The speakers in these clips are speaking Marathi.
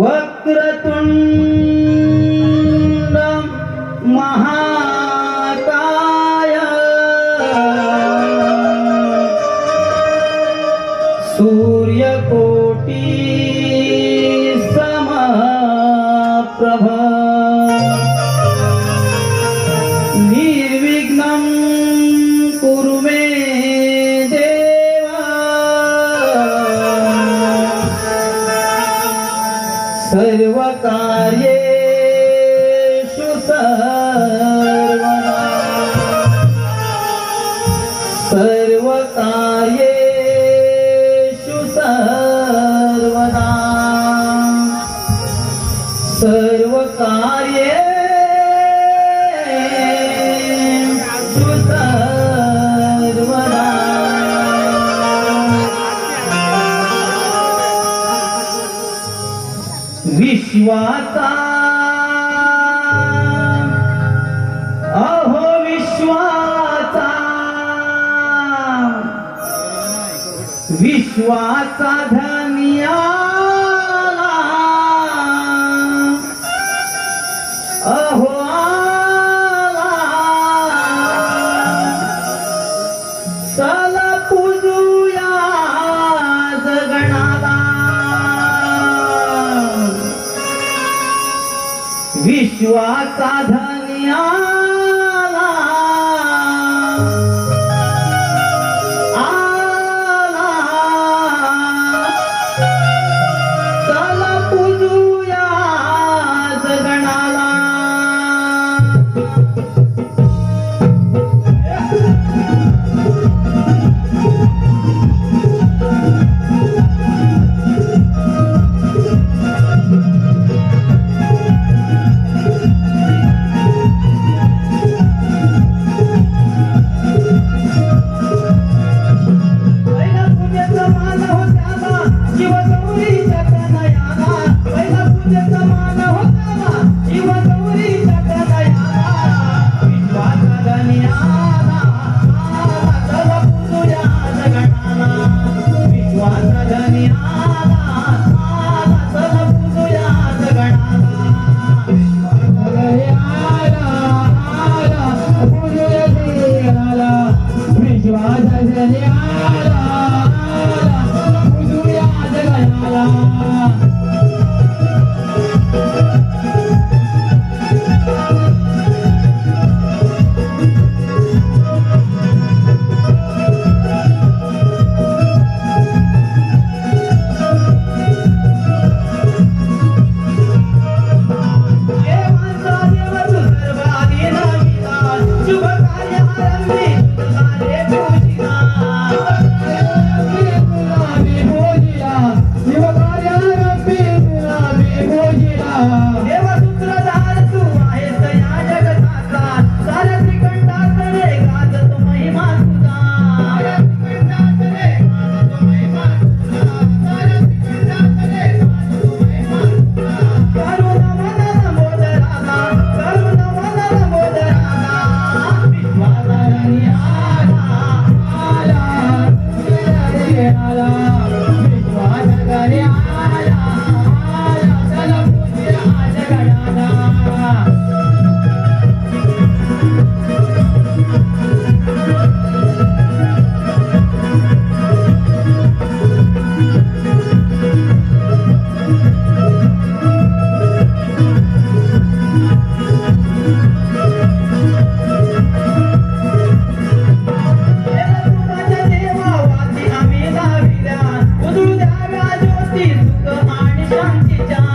वक्रतुण्डी सूर्यकोटि समः प्रभ सर्वकार्येषु सर्वदा. सर्वकार्ये सर्वदा. विश्वाचा अहो विश्वाचा धनिया. अहो आला. चला पूजूया जगणाला विश्वाचा धनिया. 不要张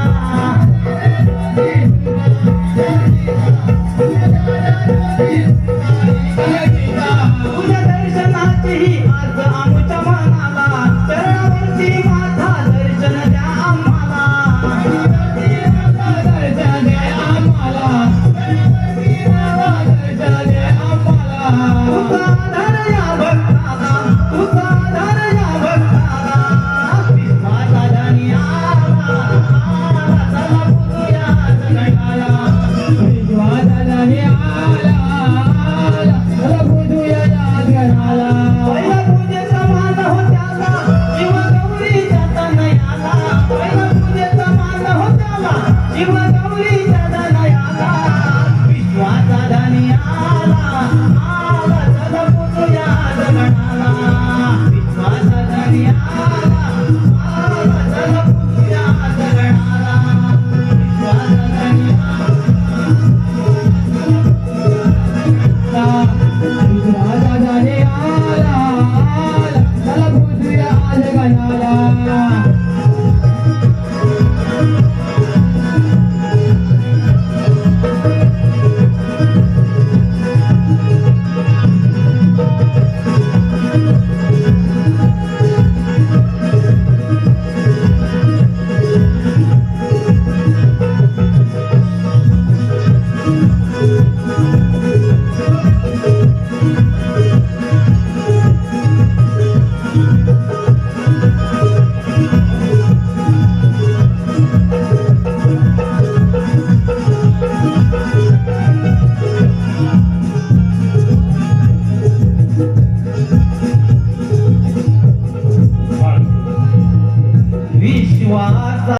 విశ్వాస